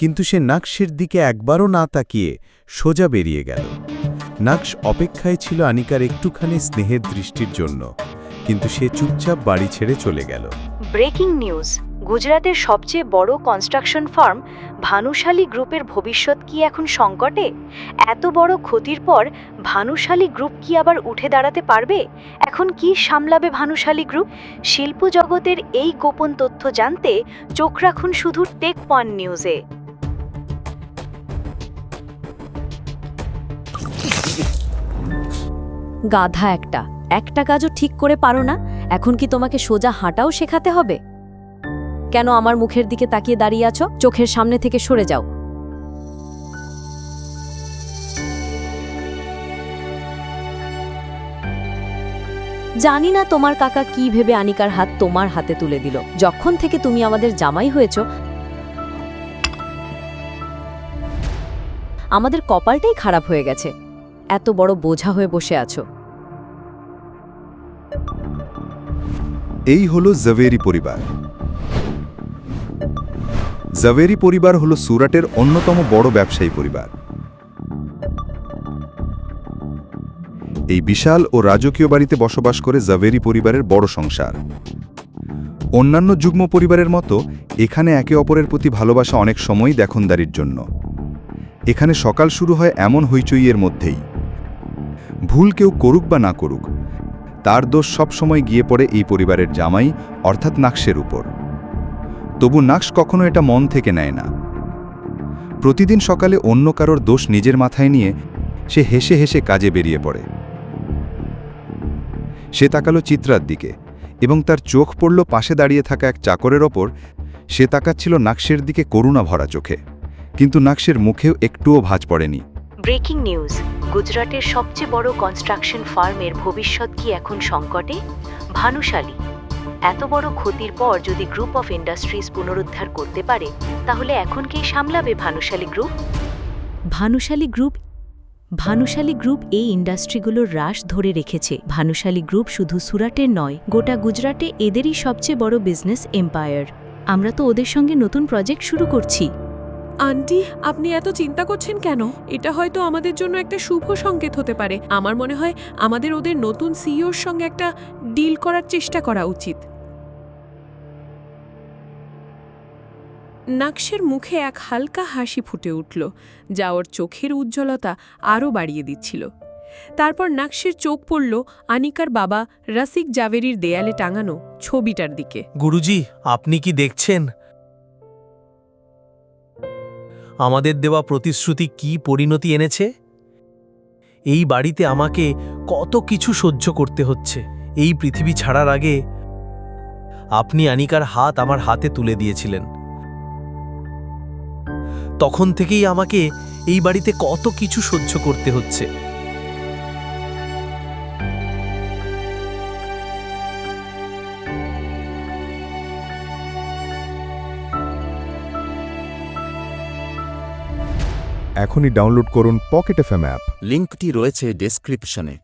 কিন্তু সে নাক্সের দিকে একবারও না তাকিয়ে সোজা বেরিয়ে গেল। নাক্স অপেক্ষায় ছিল আনিকার একটুখানি স্নেহের দৃষ্টির জন্য, কিন্তু সে চুপচাপ বাড়ি ছেড়ে চলে গেল। ব্রেকিং নিউজ, গুজরাটের সবচেয়ে বড় কনস্ট্রাকশন ফার্ম ভানুশালী গ্রুপের ভবিষ্যৎ কি এখন সংকটে? এত বড় ক্ষতির পর ভানুশালী গ্রুপ কি আবার উঠে দাঁড়াতে পারবে? এখন কি সামলাবে ভানুশালী গ্রুপ? শিল্প জগতের এই গোপন তথ্য জানতে চোখ রাখুন শুধু টেক ওয়ান নিউজে। গাধা একটা। একটা কাজও ঠিক করে পারো না? এখন কি তোমাকে সোজা হাঁটাও শেখাতে হবে? কেন আমার মুখের দিকে তাকিয়ে দাঁড়িয়ে আছো? চোখের সামনে থেকে সরে যাও। জানি না তোমার কাকা কি ভেবে আনিকার হাত তোমার হাতে তুলে দিল। যখন থেকে তুমি আমাদের জামাই হয়েছ, আমাদের কপালটাই খারাপ হয়ে গেছে। এত বড় বোঝা হয়ে বসে আছো। এই হলো জাভেরি পরিবার। জাভেরি পরিবার হলো সুরাটের অন্যতম বড় ব্যবসায়ী পরিবার। এই বিশাল ও রাজকীয় বাড়িতে বসবাস করে জাভেরি পরিবারের বড় সংসার। অন্যান্য যুগ্ম পরিবারের মতো এখানে একে অপরের প্রতি ভালোবাসা অনেক সময়ই দেখনদারির জন্য। এখানে সকাল শুরু হয় এমন হইচইয়ের মধ্যেই। ভুল কেউ করুক বা না করুক, তার দোষ সবসময় গিয়ে পড়ে এই পরিবারের জামাই, অর্থাৎ নাক্সের উপর। তবু নাক্স কখনো এটা মন থেকে নেয় না। প্রতিদিন সকালে অন্য কারোর দোষ নিজের মাথায় নিয়ে সে হেসে হেসে কাজে বেরিয়ে পড়ে। সে তাকালো চিত্রার দিকে এবং তার চোখ পড়ল পাশে দাঁড়িয়ে থাকা এক চাকরের ওপর। সে তাকাচ্ছিল নাক্সের দিকে করুণা ভরা চোখে, কিন্তু নাক্সের মুখেও একটুও ভাঁজ পড়েনি। ব্রেকিং নিউজ, গুজরাটের সবচেয়ে বড় কনস্ট্রাকশন ফার্মের ভবিষ্যৎ কি এখন সংকটে? ভানুশালী। এত বড় ক্ষতির পর যদি গ্রুপ অফ ইন্ডাস্ট্রিজ পুনরুদ্ধার করতে পারে, তাহলে এখন কে সামলাবে Bhanushali group Bhanushali group Bhanushali group এই ইন্ডাস্ট্রিগুলোর হ্রাস ধরে রেখেছে। ভানুশালী গ্রুপ শুধু সুরাটের নয়, গোটা গুজরাটে এদেরই সবচেয়ে বড় বিজনেস এম্পায়ার আমরা তো ওদের সঙ্গে নতুন প্রজেক্ট শুরু করছি। আন্টি, আপনি এত চিন্তা করছেন কেন? এটা হয়তো আমাদের জন্য একটা শুভ সংকেত হতে পারে। আমার মনে হয় আমাদের ওদের নতুন সিইওর সঙ্গে একটা ডিল করার চেষ্টা করা উচিত। নাকশের মুখে এক হালকা হাসি ফুটে উঠল, যা ওর চোখের উজ্জ্বলতা আরও বাড়িয়ে দিচ্ছিল। তারপর নাকশের চোখ পড়ল আনিকার বাবা রসিক জাভেরির দেয়ালে টাঙানো ছবিটার দিকে। গুরুজি, আপনি কি দেখছেন? আমাদের দেওয়া প্রতিশ্রুতি কি পরিণতি এনেছে? এই বাড়িতে আমাকে কত কিছু সহ্য করতে হচ্ছে। এই পৃথিবী ছাড়ার আগে আপনি আনিকার হাত আমার হাতে তুলে দিয়েছিলেন। তখন থেকেই আমাকে এই বাড়িতে কত কিছু সহ্য করতে হচ্ছে। এখনই ডাউনলোড করুন পকেট এফএম অ্যাপ। লিঙ্কটি রয়েছে ডেসক্রিপশনে